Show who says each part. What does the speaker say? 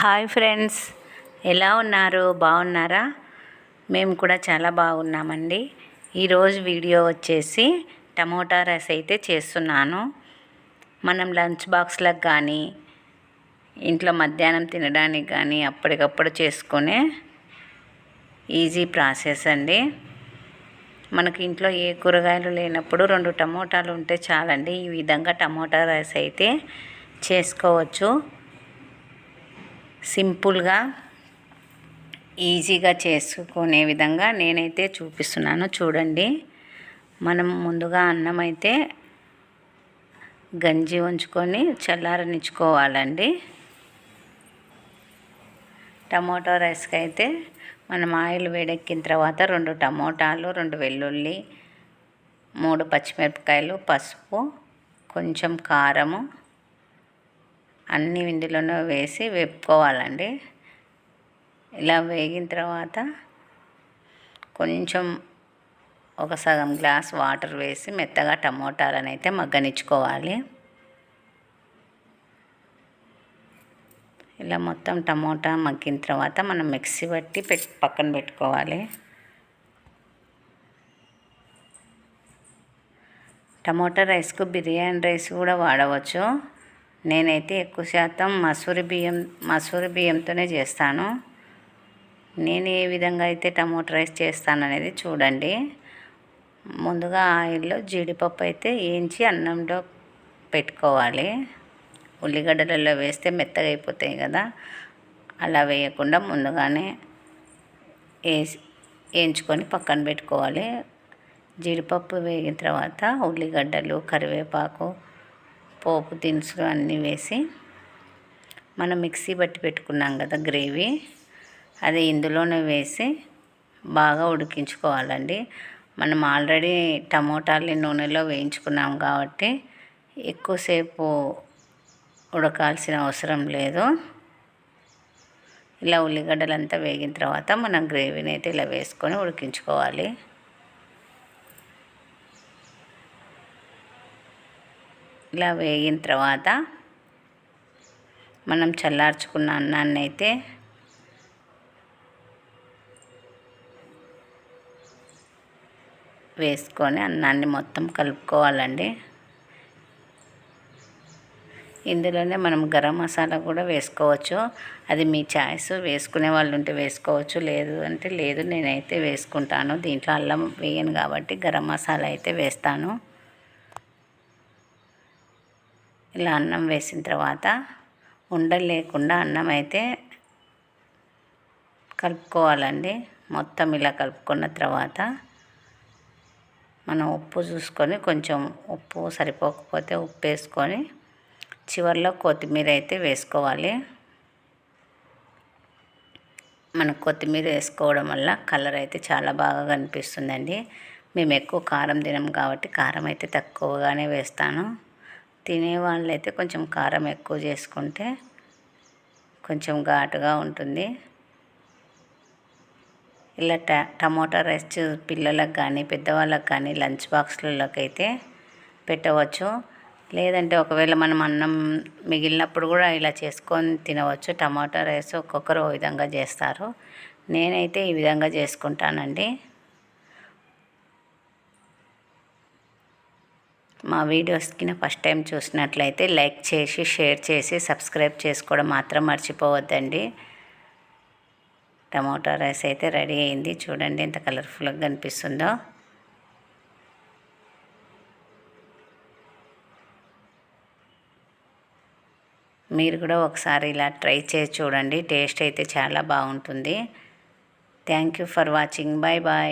Speaker 1: Hi friends. ఎలా ఉన్నారు? బాగున్నారా? మేము కూడా చాలా బాగున్నామండి. ఈరోజు వీడియో వచ్చేసి టమోటా రైస్ అయితే చేస్తున్నాను. మనం లంచ్ బాక్స్లకు కానీ ఇంట్లో మధ్యాహ్నం తినడానికి కానీ అప్పటికప్పుడు చేసుకునే ఈజీ ప్రాసెస్ అండి. మనకి ఇంట్లో ఏ కూరగాయలు లేనప్పుడు రెండు టమోటాలు ఉంటే చాలండి. ఈ విధంగా టమోటా రైస్ అయితే చేసుకోవచ్చు. సింపుల్గా ఈజీగా చేసుకునే విధంగా నేనైతే చూపిస్తున్నాను. చూడండి. మనం ముందుగా అన్నం అయితే గంజి ఉంచుకొని చల్లారనిచ్చుకోవాలండి. టమోటో రైస్కి అయితే మనం ఆయిల్ వేడెక్కిన తర్వాత రెండు టమోటాలు రెండు వెల్లుల్లి మూడు పచ్చిమిరపకాయలు పసుపు కొంచెం కారము అన్ని ఇందులోనే వేసి వేపుకోవాలండి. ఇలా వేగిన తర్వాత కొంచెం ఒక సగం గ్లాస్ వాటర్ వేసి మెత్తగా టమోటాలను అయితే మగ్గనిచ్చుకోవాలి. ఇలా మొత్తం టమోటా మగ్గిన తర్వాత మనం మిక్సీ పట్టి పక్కన పెట్టుకోవాలి. టమోటా రైస్కు బిర్యానీ రైస్ కూడా వాడవచ్చు. నేనైతే ఎక్కువ శాతం మసూరి బియ్యం మసూరి బియ్యంతోనే చేస్తాను. నేను ఏ విధంగా అయితే టమోటా రైస్ చేస్తాను అనేది చూడండి. ముందుగా ఆయిల్లో జీడిపప్పు అయితే వేయించి అన్నంలో పెట్టుకోవాలి. ఉల్లిగడ్డలలో వేస్తే మెత్తగా అయిపోతాయి కదా. అలా వేయకుండా ముందుగానే వేసి వేయించుకొని పక్కన పెట్టుకోవాలి. జీడిపప్పు వేగిన తర్వాత ఉల్లిగడ్డలు కరివేపాకు పోపు దినుసులు అన్నీ వేసి మనం మిక్సీ బట్టి పెట్టుకున్నాం కదా గ్రేవీ అది ఇందులోనే వేసి బాగా ఉడికించుకోవాలండి. మనం ఆల్రెడీ టమోటాలని నూనెలో వేయించుకున్నాం కాబట్టి ఎక్కువసేపు ఉడకాల్సిన అవసరం లేదు. ఇలా ఉల్లిగడ్డలంతా వేగిన తర్వాత మనం గ్రేవీని అయితే ఇలా వేసుకొని ఉడికించుకోవాలి. ఇలా వేగిన తర్వాత మనం చల్లార్చుకున్న అన్నాన్ని అయితే వేసుకొని అన్నాన్ని మొత్తం కలుపుకోవాలండి. ఇందులోనే మనం గరం మసాలా కూడా వేసుకోవచ్చు. అది మీ చాయిస్. వేసుకునే వాళ్ళు ఉంటే వేసుకోవచ్చు. లేదు అంటే లేదు నేనైతే వేసుకుంటాను. దీంట్లో అల్లం వేయను కాబట్టి గరం మసాలా అయితే వేస్తాను. ఇలా అన్నం వేసిన తర్వాత ఉండలు లేకుండా అన్నం అయితే కలుపుకోవాలండి. మొత్తం ఇలా కలుపుకున్న తర్వాత మనం ఉప్పు చూసుకొని కొంచెం ఉప్పు సరిపోకపోతే ఉప్పు వేసుకొని చివరిలో కొత్తిమీర అయితే వేసుకోవాలి. మన కొత్తిమీర వేసుకోవడం వల్ల కలర్ అయితే చాలా బాగా కనిపిస్తుందండి. మేము ఎక్కువ కారం తినం కాబట్టి కారం అయితే తక్కువగానే వేస్తాను. తినే వాళ్ళైతే కొంచెం కారం ఎక్కువ చేసుకుంటే కొంచెం ఘాటుగా ఉంటుంది. ఇలా ట టమోటా రైస్ పిల్లలకు కానీ పెద్దవాళ్ళకి కానీ లంచ్ బాక్స్లలోకి అయితే పెట్టవచ్చు. లేదంటే ఒకవేళ మనం అన్నం మిగిలినప్పుడు కూడా ఇలా చేసుకొని తినవచ్చు. టమాటా రైస్ ఒక్కొక్కరు ఓ విధంగా చేస్తారు. నేనైతే ఈ విధంగా చేసుకుంటానండి. మా వీడియోస్కి ఫస్ట్ టైం చూసినట్లయితే లైక్ చేసి షేర్ చేసి సబ్స్క్రైబ్ చేసుకోవడం మాత్రం మర్చిపోవద్దండి. టమోటా రైస్ అయితే రెడీ అయింది. చూడండి ఎంత కలర్ఫుల్గా కనిపిస్తుందో. మీరు కూడా ఒకసారి ఇలా ట్రై చేసి చూడండి. టేస్ట్ అయితే చాలా బాగుంటుంది. Thank you for watching bye bye